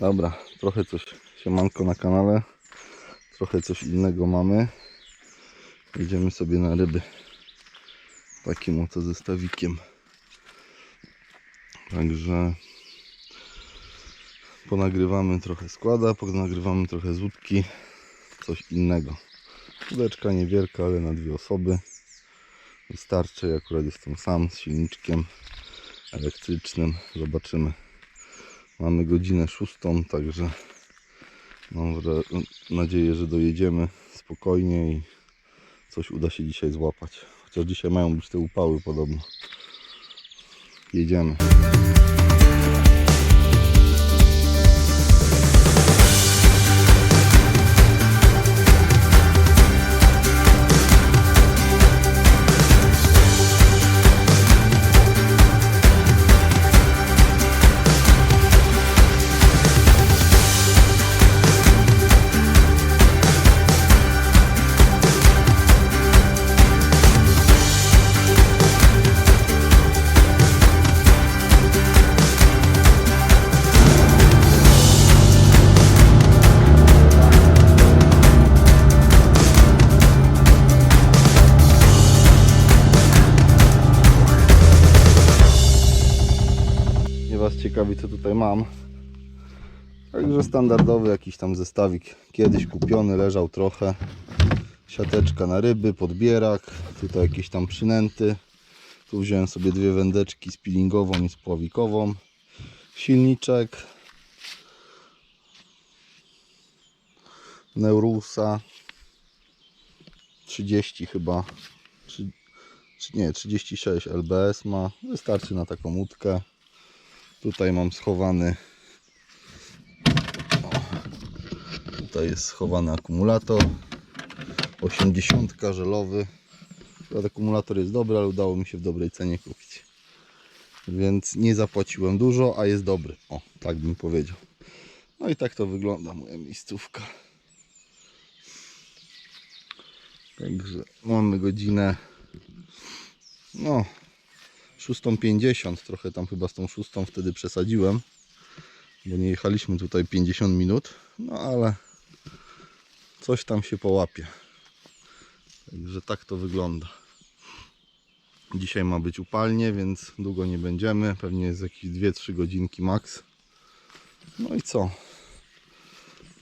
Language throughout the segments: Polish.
Dobra, trochę coś siemanko na kanale. Trochę coś innego mamy. Idziemy sobie na ryby. Takim oto zestawikiem. Także ponagrywamy trochę składa, ponagrywamy trochę z. Coś innego. Łódeczka niewielka, ale na dwie osoby. Wystarczy, ja akurat jestem sam z silniczkiem elektrycznym. Zobaczymy. Mamy godzinę szóstą, także mam nadzieję, że dojedziemy spokojnie i coś uda się dzisiaj złapać. Chociaż dzisiaj mają być te upały podobno. Jedziemy. Ciekawi co tutaj mam. Także standardowy jakiś tam zestawik. Kiedyś kupiony, leżał trochę. Siateczka na ryby, podbierak. Tutaj jakieś tam przynęty. Tu wziąłem sobie dwie wędeczki spillingową i spławikową. Silniczek. Neurusa. 30 chyba. Czy nie, 36 LBS ma. Wystarczy na taką łódkę. Tutaj mam schowany. Tutaj jest schowany akumulator. 80 żelowy. Ten akumulator jest dobry, ale udało mi się w dobrej cenie kupić. Więc nie zapłaciłem dużo, a jest dobry. O, tak bym powiedział. No i tak to wygląda moja miejscówka. Także mamy godzinę. No, 6.50, trochę tam chyba z tą szóstą wtedy przesadziłem, bo nie jechaliśmy tutaj 50 minut, no ale coś tam się połapie. Także tak to wygląda. Dzisiaj ma być upalnie, więc długo nie będziemy, pewnie jest jakieś 2-3 godzinki max. No i co?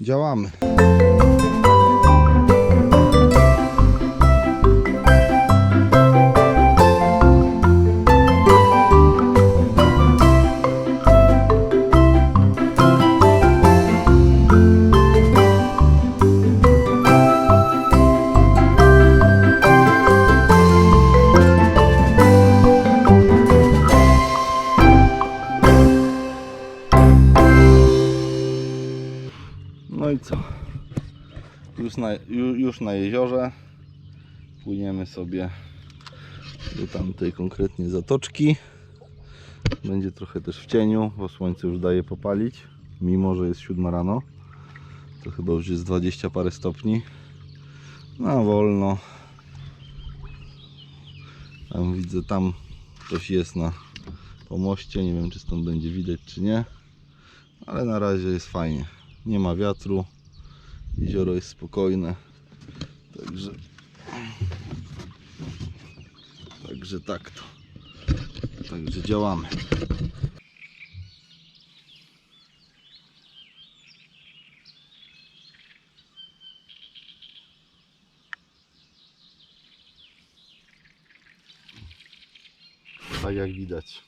Działamy. Na, ju- już na jeziorze. Płyniemy sobie do tamtej konkretnie zatoczki. Będzie trochę też w cieniu, bo słońce już daje popalić. Mimo, że jest 7 rano. To chyba już jest 20 parę stopni. No wolno. Tam widzę, tam coś jest na pomoście. Nie wiem, czy stąd będzie widać, czy nie. Ale na razie jest fajnie nie ma wiatru, jezioro jest spokojne, także także tak to, także działamy. Tak jak widać.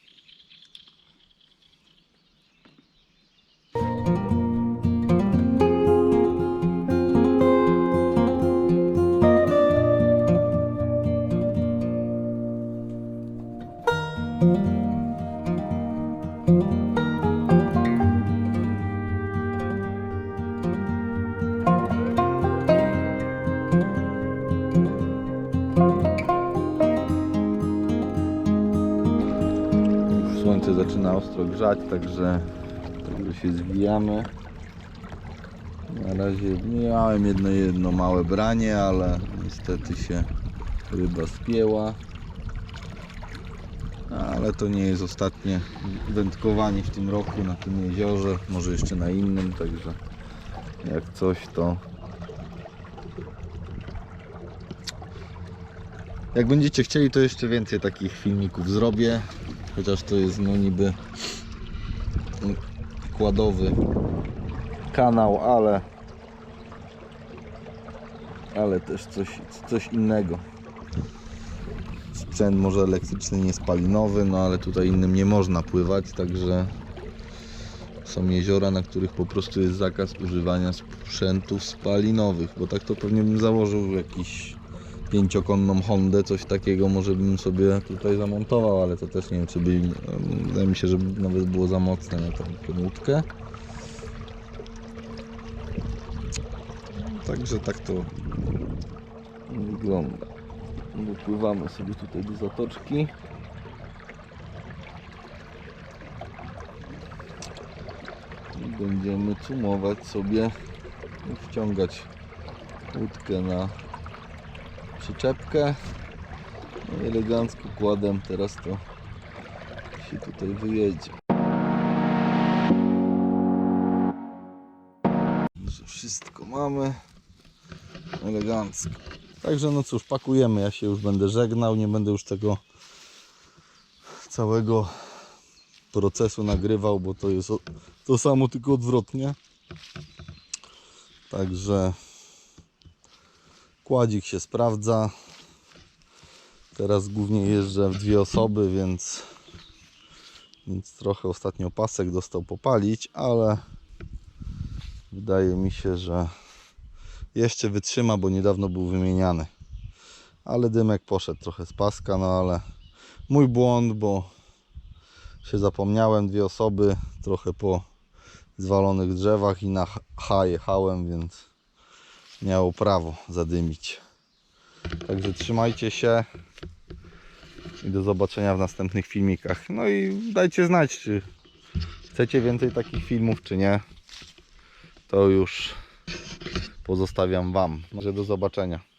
Zaczyna ostro grzać, także, także się zwijamy. Na razie miałem jedno, jedno małe branie, ale niestety się ryba spięła. Ale to nie jest ostatnie wędkowanie w tym roku na tym jeziorze, może jeszcze na innym, także jak coś to jak będziecie chcieli to jeszcze więcej takich filmików zrobię, chociaż to jest no niby wkładowy kanał, ale ale też coś, coś innego. Sprzęt może elektryczny, nie spalinowy, no ale tutaj innym nie można pływać, także są jeziora, na których po prostu jest zakaz używania sprzętów spalinowych, bo tak to pewnie bym założył jakiś pięciokonną Hondę, coś takiego może bym sobie tutaj zamontował, ale to też nie wiem czy by, wydaje mi się, że nawet było za mocne na tą, łódkę. Także tak to wygląda. Wypływamy sobie tutaj do zatoczki. I będziemy cumować sobie wciągać łódkę na przyczepkę. No i elegancko kładem teraz to się tutaj wyjedzie. Że wszystko mamy elegancko. Także no cóż, pakujemy. Ja się już będę żegnał. Nie będę już tego całego procesu nagrywał, bo to jest to samo, tylko odwrotnie. Także kładzik się sprawdza. Teraz głównie jeżdżę w dwie osoby, więc, więc trochę ostatnio pasek dostał popalić, ale wydaje mi się, że jeszcze wytrzyma, bo niedawno był wymieniany. Ale dymek poszedł trochę z paska, no ale mój błąd, bo się zapomniałem, dwie osoby, trochę po zwalonych drzewach i na H- jechałem, więc miało prawo zadymić. Także trzymajcie się i do zobaczenia w następnych filmikach. No i dajcie znać, czy chcecie więcej takich filmów, czy nie. To już pozostawiam Wam. Może do zobaczenia.